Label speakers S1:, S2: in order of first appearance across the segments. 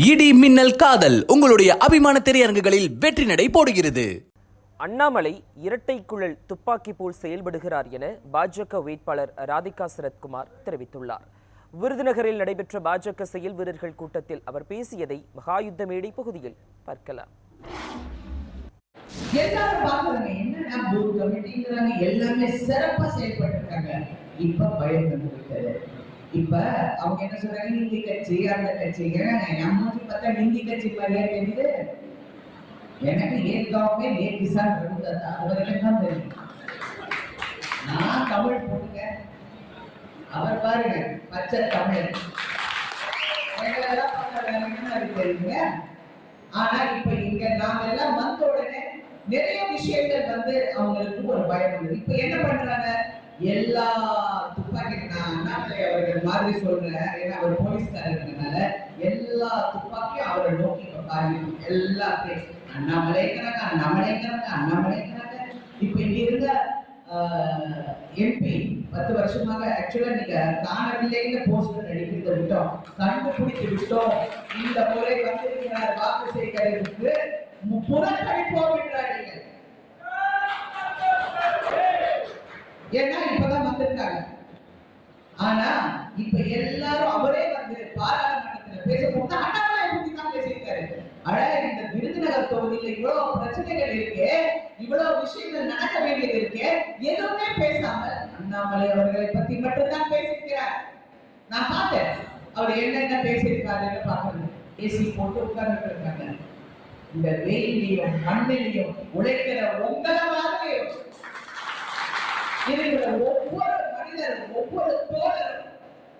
S1: இடி மின்னல் காதல் உங்களுடைய அபிமான திரையரங்குகளில் வெற்றி நடை போடுகிறது.
S2: அண்ணாமலை இரட்டை குழல் துப்பாக்கி போல் செயல்படுகிறார் என பாஜக வேட்பாளர் ராதிகா சரத்குமார் தெரிவித்துள்ளார். விருதுநகரில் நடைபெற்ற பாஜக செயல் வீரர்கள் கூட்டத்தில் அவர் பேசியதை மகாயுத்த மேடை பகுதியில் பார்க்கலாம்.
S3: எல்லாரும் பாக்குறாங்க என்னடா பூத் கமிட்டிங்கிறாங்க? எல்லாமே சிறப்பா செயல்பட்டிருக்காங்க. இப்ப பயம் இப்ப அவங்க என்ன சொல்றாங்க? ஹிந்தி கட்சி அந்த கட்சி. ஏன்னா என் மூஞ்சி பார்த்தா ஹிந்தி கட்சி மாதிரியா தெரியுது. எனக்கு ஏன் காவே ஏ கிசான் இருந்தா அது வரைக்கும் தான் தெரியும். நான் தமிழ் போட்டுங்க அவர் பாருங்க பச்சை தமிழ். இருக்கு தெரியுங்க? ஆனா இப்ப இங்க நாம எல்லாம் வந்த உடனே நிறைய விஷயங்கள் வந்து அவங்களுக்கு ஒரு பயம் இப்ப என்ன பண்றாங்க? எல்லா துப்பாக்கி நான் அண்ணாமலை அவர்கள் மாதிரி சொல்றேன். ஏன்னா அவர் போலீஸ்காரர்னால எல்லா துப்பாக்கியும் அவரை நோக்கி இப்ப பாருங்க எல்லாத்தையும் அண்ணாமலைங்கிறாங்க அண்ணாமலைங்கிறாங்க அண்ணாமலைங்கிறாங்க இப்ப இங்க இருந்த எம்பி பத்து வருஷமாக ஆக்சுவலா நீங்க காணவில்லைன்னு போஸ்டர் நடிக்கிறத விட்டோம். கண்டுபிடித்து விட்டோம். இந்த முறை வந்திருக்கிறார் வாக்கு சேகரிப்புக்கு மு- புறக்கணிப்போம் என்றார்கள். ஏன்னா இப்பதான் வந்திருக்காங்க. ஆனா இப்ப எல்லாரும் அவரே வந்து பாராளுமன்றத்துல பேசப்போது அண்ணாமலை பத்தி தான் பேசியிருக்காரு? அட இந்த விருதுநகர் தொகுதியில இவ்வளவு பிரச்சனைகள் இருக்கு இவ்வளவு விஷயங்கள் நடக்க வேண்டியது இருக்கு எதுவுமே பேசாமல் அண்ணாமலை அவர்களை பத்தி மட்டும்தான் பேசியிருக்கிறார். நான் பார்த்தேன். அவர் என்னென்ன பேசியிருக்காருன்னு பாக்குறது ஏசி போட்டு உட்கார்ந்து இருக்காங்க. இந்த வெயிலையும் மண்ணிலையும் உழைக்கிற உங்களை மாதிரி இருக்கிற மனிதரும் ஒவ்வொரு தோழரும்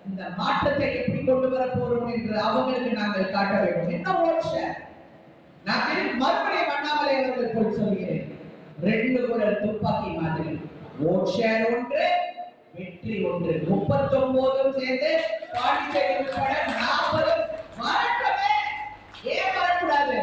S3: இந்த மாற்றத்தை எப்படி கொண்டு வர போறோம் என்று அவங்களுக்கு நாங்கள் காட்ட வேண்டும். என்ன ஓட்ச? நான் மறுபடியும் அண்ணாமலை அவர்கள் போல் சொல்கிறேன். ரெண்டு குரல் துப்பாக்கி மாதிரி. ஓட்சர் ஒன்று வெற்றி ஒன்று. முப்பத்தி ஒன்பதும் சேர்ந்து பாண்டிச்சேரி உட்பட நாற்பதும் மறக்கவே ஏன் வரக்கூடாது